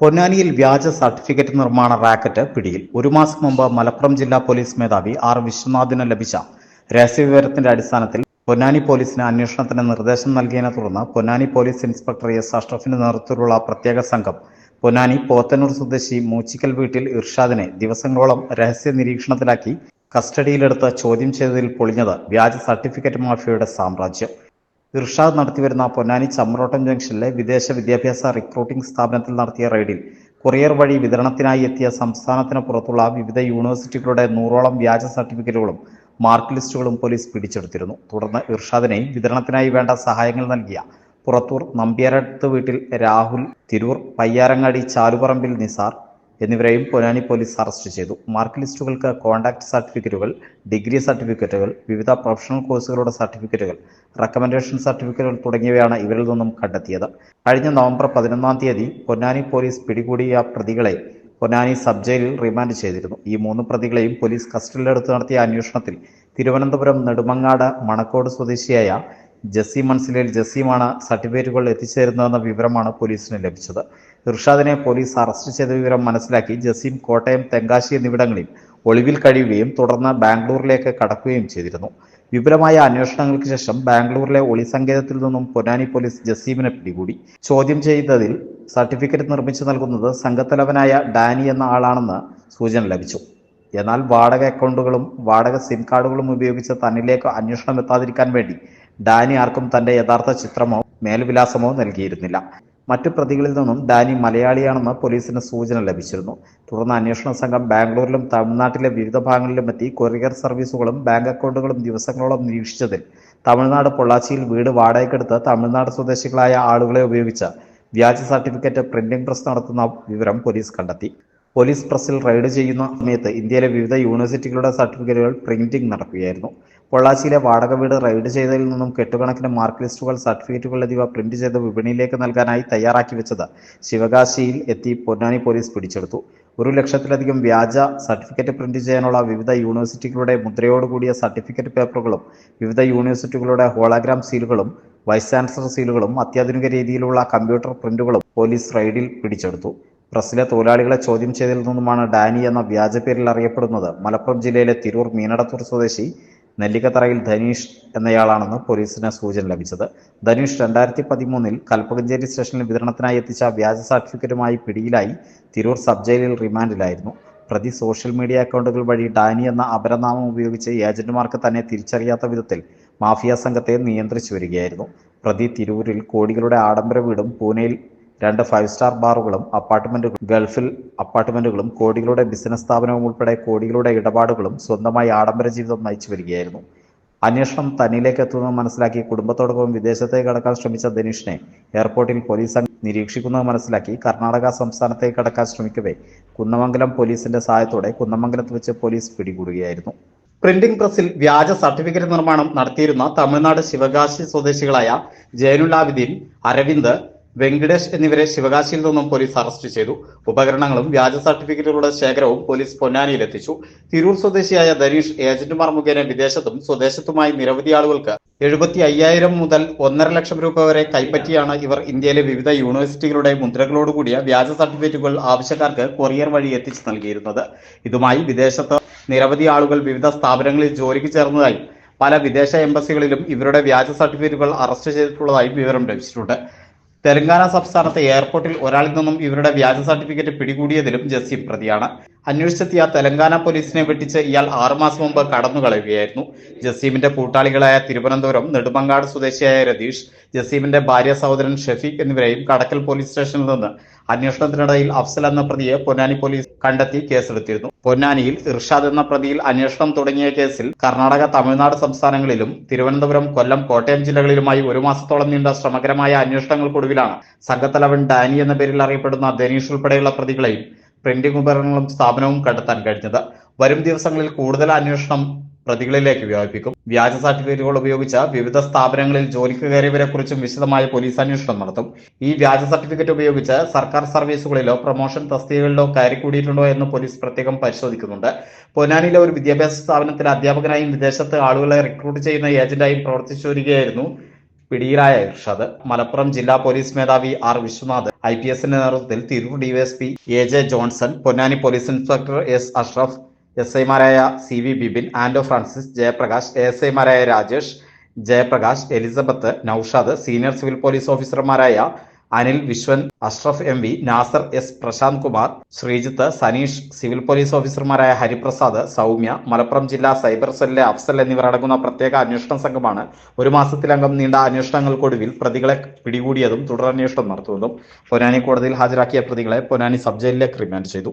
പൊന്നാനിയിൽ വ്യാജ സർട്ടിഫിക്കറ്റ് നിർമ്മാണ റാക്കറ്റ് പിടിയിൽ. ഒരു മാസം മുമ്പ് മലപ്പുറം ജില്ലാ പോലീസ് മേധാവി ആർ വിശ്വനാഥിന് ലഭിച്ച രഹസ്യവിവരത്തിന്റെ അടിസ്ഥാനത്തിൽ പൊന്നാനി പോലീസിന് അന്വേഷണത്തിന് നിർദ്ദേശം നൽകിയതിനെ തുടർന്ന് പൊന്നാനി പോലീസ് ഇൻസ്പെക്ടർ എസ് അഷ്റഫിന്റെ നേതൃത്വത്തിലുള്ള പ്രത്യേക സംഘം പൊന്നാനി പോത്തന്നൂർ സ്വദേശി മൂച്ചിക്കൽ വീട്ടിൽ ഇർഷാദിനെ ദിവസങ്ങളോളം രഹസ്യ നിരീക്ഷണത്തിലാക്കി കസ്റ്റഡിയിലെടുത്ത് ചോദ്യം ചെയ്തതിൽ പൊളിഞ്ഞത് വ്യാജ സർട്ടിഫിക്കറ്റ് മാഫിയയുടെ സാമ്രാജ്യം. ഇർഷാദ് നടത്തിവരുന്ന പൊന്നാനി ചമ്രോട്ടം ജംഗ്ഷനിലെ വിദേശ വിദ്യാഭ്യാസ റിക്രൂട്ടിംഗ് സ്ഥാപനത്തിൽ നടത്തിയ റെയ്ഡിൽ കൊറിയർ വഴി വിതരണത്തിനായി എത്തിയ സംസ്ഥാനത്തിന് പുറത്തുള്ള വിവിധ യൂണിവേഴ്സിറ്റികളുടെ നൂറോളം വ്യാജ സർട്ടിഫിക്കറ്റുകളും മാർക്ക് ലിസ്റ്റുകളും പോലീസ് പിടിച്ചെടുത്തിരുന്നു. തുടർന്ന് ഇർഷാദിനെ വിതരണത്തിനായി വേണ്ട സഹായങ്ങൾ നൽകിയ പുറത്തൂർ നമ്പ്യാരത്ത് വീട്ടിൽ രാഹുൽ തിരൂർ പയ്യാരങ്ങാടി ചാലുപറമ്പിൽ നിസാർ എന്നിവരെയും പൊന്നാനി പോലീസ് അറസ്റ്റ് ചെയ്തു. മാർക്ക് ലിസ്റ്റുകൾക്ക് കോൺടാക്ട് സർട്ടിഫിക്കറ്റുകൾ ഡിഗ്രി സർട്ടിഫിക്കറ്റുകൾ വിവിധ പ്രൊഫഷണൽ കോഴ്സുകളുടെ സർട്ടിഫിക്കറ്റുകൾ റെക്കമെൻഡേഷൻ സർട്ടിഫിക്കറ്റുകൾ തുടങ്ങിയവയാണ് ഇവരിൽ നിന്നും കണ്ടെത്തിയത്. കഴിഞ്ഞ നവംബർ പതിനൊന്നാം തീയതി പൊന്നാനി പോലീസ് പിടികൂടിയ പ്രതികളെ പൊന്നാനി സബ് ജയിലിൽ റിമാൻഡ് ചെയ്തിരുന്നു. ഈ മൂന്ന് പ്രതികളെയും പോലീസ് കസ്റ്റഡിയിലെടുത്ത് നടത്തിയ അന്വേഷണത്തിൽ തിരുവനന്തപുരം നെടുമങ്ങാട് മണക്കോട് സ്വദേശിയായ ജസീം മൻസിലിൽ ജസീമാണ് സർട്ടിഫിക്കറ്റുകൾ എത്തിച്ചേരുന്നതെന്ന വിവരമാണ് പോലീസിന് ലഭിച്ചത്. ഇർഷാദിനെ പോലീസ് അറസ്റ്റ് ചെയ്ത വിവരം മനസ്സിലാക്കി ജസീം കോട്ടയം തെങ്കാശി എന്നിവിടങ്ങളിൽ ഒളിവിൽ കഴിയുകയും തുടർന്ന് ബാംഗ്ലൂരിലേക്ക് കടക്കുകയും ചെയ്തിരുന്നു. വിപുലമായ അന്വേഷണങ്ങൾക്ക് ശേഷം ബാംഗ്ലൂരിലെ ഒളി സങ്കേതത്തിൽ നിന്നും പൊന്നാനി പോലീസ് ജസീമിനെ പിടികൂടി. ചോദ്യം ചെയ്തതിൽ സർട്ടിഫിക്കറ്റ് നിർമ്മിച്ചു നൽകുന്നത് സംഘത്തലവനായ ഡാനി എന്ന ആളാണെന്ന് സൂചന ലഭിച്ചു. എന്നാൽ വാടക അക്കൗണ്ടുകളും വാടക സിം കാർഡുകളും ഉപയോഗിച്ച് തന്നിലേക്ക് അന്വേഷണം എത്താതിരിക്കാൻ വേണ്ടി ഡാനി ആർക്കും തന്റെ യഥാർത്ഥ ചിത്രമോ മേൽവിലാസമോ നൽകിയിരുന്നില്ല. മറ്റു പ്രതികളിൽ നിന്നും ഡാനി മലയാളിയാണെന്ന് പോലീസിന് സൂചന ലഭിച്ചിരുന്നു. തുടർന്ന് അന്വേഷണ സംഘം ബാംഗ്ലൂരിലും തമിഴ്നാട്ടിലെ വിവിധ ഭാഗങ്ങളിലും എത്തി കൊറിയർ സർവീസുകളും ബാങ്ക് അക്കൗണ്ടുകളും ദിവസങ്ങളോളം നിരീക്ഷിച്ചതിൽ തമിഴ്നാട് പൊള്ളാച്ചിയിൽ വീട് വാടകയ്ക്കെടുത്ത് തമിഴ്നാട് സ്വദേശികളായ ആളുകളെ ഉപയോഗിച്ച വ്യാജ സർട്ടിഫിക്കറ്റ് പ്രിന്റിംഗ് പ്രസ് നടത്തുന്ന വിവരം പോലീസ് കണ്ടെത്തി. പോലീസ് പ്രസിൽ റെയ്ഡ് ചെയ്യുന്ന സമയത്ത് ഇന്ത്യയിലെ വിവിധ യൂണിവേഴ്സിറ്റികളുടെ സർട്ടിഫിക്കറ്റുകൾ പ്രിന്റിംഗ് നടക്കുകയായിരുന്നു. പൊള്ളാച്ചിയിലെ വാടക വീട് റെയ്ഡ് ചെയ്തതിൽ നിന്നും കെട്ടുകണക്കിന് മാർക്ക് ലിസ്റ്റുകൾ സർട്ടിഫിക്കറ്റുകൾ എന്നിവ പ്രിന്റ് ചെയ്ത് വിപണിയിലേക്ക് നൽകാനായി തയ്യാറാക്കി വെച്ചത് ശിവകാശിയിൽ എത്തി പൊന്നാനി പോലീസ് പിടിച്ചെടുത്തു. ഒരു ലക്ഷത്തിലധികം വ്യാജ സർട്ടിഫിക്കറ്റ് പ്രിന്റ് ചെയ്യാനുള്ള വിവിധ യൂണിവേഴ്സിറ്റികളുടെ മുദ്രയോടുകൂടിയ സർട്ടിഫിക്കറ്റ് പേപ്പറുകളും വിവിധ യൂണിവേഴ്സിറ്റികളുടെ ഹോളോഗ്രാം സീലുകളും വൈസ് ചാൻസലർ സീലുകളും അത്യാധുനിക രീതിയിലുള്ള കമ്പ്യൂട്ടർ പ്രിന്റുകളും പോലീസ് റെയ്ഡിൽ പിടിച്ചെടുത്തു. പ്രസ്സിലെ തൊഴിലാളികളെ ചോദ്യം ചെയ്തതിൽ നിന്നുമാണ് ഡാനി എന്ന വ്യാജ പേരിൽ അറിയപ്പെടുന്നത്. മലപ്പുറം ജില്ലയിലെ തിരൂർ മീനടത്തൂർ സ്വദേശി നെല്ലിക്കത്തറയിൽ ധനീഷ് എന്നയാളാണെന്ന് പോലീസിന് സൂചന ലഭിച്ചത്. ധനീഷ് രണ്ടായിരത്തി പതിമൂന്നിൽ കൽപ്പകഞ്ചേരി സ്റ്റേഷനിൽ വിതരണത്തിനായി എത്തിച്ച വ്യാജ സർട്ടിഫിക്കറ്റുമായി പിടിയിലായി തിരൂർ സബ് ജയിലിൽ റിമാൻഡിലായിരുന്നു. പ്രതി സോഷ്യൽ മീഡിയ അക്കൗണ്ടുകൾ വഴി ഡാനി എന്ന അപരനാമം ഉപയോഗിച്ച് ഏജന്റുമാർക്ക് തന്നെ തിരിച്ചറിയാത്ത വിധത്തിൽ മാഫിയ സംഘത്തെ നിയന്ത്രിച്ചു വരികയായിരുന്നു. പ്രതി തിരൂരിൽ കോടികളുടെ ആഡംബര വീടും പൂനെയിൽ രണ്ട് ഫൈവ് സ്റ്റാർ ബാറുകളും അപ്പാർട്ട്മെന്റുകളും ഗൾഫിൽ അപ്പാർട്ട്മെന്റുകളും കോടികളുടെ ബിസിനസ് സ്ഥാപനവും ഉൾപ്പെടെ കോടികളുടെ ഇടപാടുകളും സ്വന്തമായി ആഡംബര ജീവിതം നയിച്ചു വരികയായിരുന്നു. അന്വേഷണം തന്നിലേക്ക് എത്തുന്നത് മനസ്സിലാക്കി കുടുംബത്തോടൊപ്പം വിദേശത്തേക്ക് കടക്കാൻ ശ്രമിച്ച ധനീഷിനെ എയർപോർട്ടിൽ പോലീസ് നിരീക്ഷിക്കുന്നത് മനസ്സിലാക്കി കർണാടക സംസ്ഥാനത്തേക്ക് കടക്കാൻ ശ്രമിക്കവേ കുന്നമംഗലം പോലീസിന്റെ സഹായത്തോടെ കുന്നമംഗലത്ത് വെച്ച് പോലീസ് പിടികൂടുകയായിരുന്നു. പ്രിന്റിംഗ് പ്രസിൽ വ്യാജ സർട്ടിഫിക്കറ്റ് നിർമ്മാണം നടത്തിയിരുന്ന തമിഴ്നാട് ശിവകാശി സ്വദേശികളായ ജയനുലാബിദ്ദീൻ അരവിന്ദ് വെങ്കടേഷ് എന്നിവരെ ശിവകാശിയിൽ നിന്നും പോലീസ് അറസ്റ്റ് ചെയ്തു. ഉപകരണങ്ങളും വ്യാജ സർട്ടിഫിക്കറ്റുകളുടെ ശേഖരവും പോലീസ് പൊന്നാനിയിൽ എത്തിച്ചു തിരൂർ സ്വദേശിയായ ധനീഷ് ഏജന്റുമാർ മുഖേന വിദേശത്തും സ്വദേശത്തുമായി നിരവധി ആളുകൾക്ക് എഴുപത്തി അയ്യായിരം മുതൽ ഒന്നര ലക്ഷം രൂപ വരെ കൈപ്പറ്റിയാണ് ഇവർ ഇന്ത്യയിലെ വിവിധ യൂണിവേഴ്സിറ്റികളുടെ മുദ്രകളോടുകൂടിയ വ്യാജ സർട്ടിഫിക്കറ്റുകൾ ആവശ്യക്കാർക്ക് കൊറിയർ വഴി എത്തിച്ചു നൽകിയിരുന്നത്. ഇതുമായി വിദേശത്ത് നിരവധി ആളുകൾ വിവിധ സ്ഥാപനങ്ങളിൽ ജോലിക്ക് ചേർന്നതായും പല വിദേശ എംബസികളിലും ഇവരുടെ വ്യാജ സർട്ടിഫിക്കറ്റുകൾ അറസ്റ്റ് ചെയ്തിട്ടുള്ളതായും വിവരം ലഭിച്ചിട്ടുണ്ട്. തെലങ്കാന സംസ്ഥാനത്തെ എയർപോർട്ടിൽ ഒരാളിൽ നിന്നും ഇവരുടെ വ്യാജ സർട്ടിഫിക്കറ്റ് പിടികൂടിയതിലും ജസീം പ്രതിയാണ്. അന്വേഷിച്ചെത്തിയ തെലങ്കാന പോലീസിനെ വെട്ടിച്ച് ഇയാൾ ആറുമാസം മുമ്പ് കടന്നു കളയുകയായിരുന്നു ജസീമിന്റെ കൂട്ടാളികളായ തിരുവനന്തപുരം നെടുമങ്ങാട് സ്വദേശിയായ രതീഷ് ജസീമിന്റെ ഭാര്യ സഹോദരൻ ഷെഫീഖ് എന്നിവരെയും കടക്കൽ പോലീസ് സ്റ്റേഷനിൽ നിന്ന് അന്വേഷണത്തിനിടയിൽ അഫ്സൽ എന്ന പ്രതിയെ പൊന്നാനി പോലീസ് കണ്ടെത്തി കേസെടുത്തിരുന്നു. പൊന്നാനിയിൽ ഇർഷാദ് എന്ന പ്രതിയിൽ അന്വേഷണം തുടങ്ങിയ കേസിൽ കർണാടക തമിഴ്നാട് സംസ്ഥാനങ്ങളിലും തിരുവനന്തപുരം കൊല്ലം കോട്ടയം ജില്ലകളിലുമായി ഒരു മാസത്തോളം നീണ്ട ശ്രമകരമായ അന്വേഷണങ്ങൾക്കൊടുവിലാണ് സംഘത്തലവൻ ഡാനി എന്ന പേരിൽ അറിയപ്പെടുന്ന ധനീഷ് ഉൾപ്പെടെയുള്ള പ്രതികളെയും പ്രിന്റിംഗ് ഉപകരണങ്ങളും സ്ഥാപനവും കണ്ടെത്താൻ കഴിഞ്ഞത്. വരും ദിവസങ്ങളിൽ കൂടുതൽ അന്വേഷണം പ്രതികളിലേക്ക് വ്യാപിപ്പിക്കും. വ്യാജ സർട്ടിഫിക്കറ്റുകൾ ഉപയോഗിച്ച വിവിധ സ്ഥാപനങ്ങളിൽ ജോലിക്ക് കയറിയവരെ കുറിച്ചും വിശദമായ പോലീസ് അന്വേഷണം നടത്തും. ഈ വ്യാജ സർട്ടിഫിക്കറ്റ് ഉപയോഗിച്ച് സർക്കാർ സർവീസുകളിലോ പ്രൊമോഷൻ തസ്തികകളിലോ കയറിക്കൂടിയിട്ടുണ്ടോ എന്ന് പോലീസ് പ്രത്യേകം പരിശോധിക്കുന്നുണ്ട്. പൊന്നാനിയിലെ ഒരു വിദ്യാഭ്യാസ സ്ഥാപനത്തിൽ അധ്യാപകനായും വിദേശത്ത് ആളുകളെ റിക്രൂട്ട് ചെയ്യുന്ന ഏജന്റായും പ്രവർത്തിച്ചു വരികയായിരുന്നു പിടിയിലായ ഇർഷാദ്. മലപ്പുറം ജില്ലാ പോലീസ് മേധാവി ആർ വിശ്വനാഥ്. ഐ പി എസിന്റെ നേതൃത്വത്തിൽ Tirur DYSP A J Johnson Ponnani police inspector S Ashraf S ഐമാരായ C V Bibin Anto Francis Jayaprakash S ഐമാരായ Rajesh Jayaprakash Elizabeth Naushad senior civil police ഓഫീസർമാരായ Anil Viswan Ashraf M V Nasar S Prashanth Kumar Sreejith Saneesh civil police ഓഫീസർമാരായ ഹരിപ്രസാദ് സൗമ്യ മലപ്പുറം ജില്ലാ cyber സെല്ലിലെ അഫ്സൽ എന്നിവരടങ്ങുന്ന പ്രത്യേക അന്വേഷണ സംഘമാണ് ഒരു മാസത്തിലകം നീണ്ട അന്വേഷണങ്ങൾക്കൊടുവിൽ പ്രതികളെ പിടികൂടിയതും തുടരന്വേഷണം നടത്തുന്നതും പൊന്നാനി കോടതിയിൽ ഹാജരാക്കിയ പ്രതികളെ പൊന്നാനി സബ് ജയിലിലേക്ക് റിമാൻഡ് ചെയ്തു.